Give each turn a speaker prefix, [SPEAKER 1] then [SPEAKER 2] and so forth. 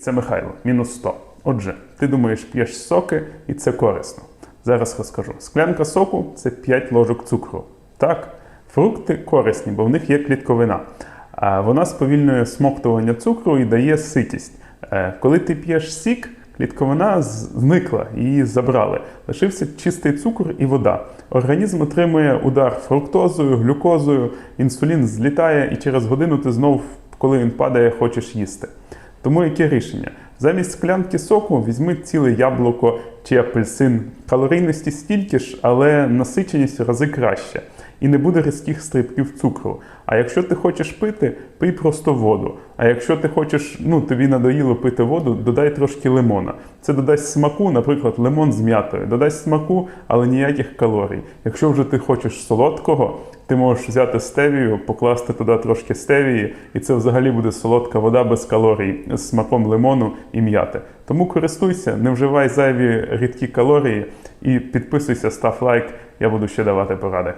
[SPEAKER 1] Це Михайло, мінус 100. Отже, ти думаєш, п'єш соки і це корисно. Зараз розкажу. Склянка соку це 5 ложок цукру. Так, фрукти корисні, бо в них є клітковина. Вона сповільнює смоктування цукру і дає ситість. Е, Коли ти п'єш сік, клітковина зникла, її забрали. Лишився чистий цукор і вода. Організм отримує удар фруктозою, глюкозою, інсулін злітає, і через годину ти знов, коли він падає, хочеш їсти. Тому яке рішення? Замість склянки соку візьми ціле яблуко чи апельсин. Калорійності стільки ж, але насиченість рази краще. І не буде різких стрибків цукру. А якщо ти хочеш пити, пий просто воду. А якщо ти хочеш, ну тобі надоїло пити воду, додай трошки лимона. Це додасть смаку, наприклад, лимон з м'ятою. Додасть смаку, але ніяких калорій. Якщо вже ти хочеш солодкого, ти можеш взяти стевію, покласти туди трошки стевії, і це взагалі буде солодка вода без калорій з смаком лимону і м'яти. Тому користуйся, не вживай зайві рідкі калорії і підписуйся, став лайк. Я буду ще давати поради.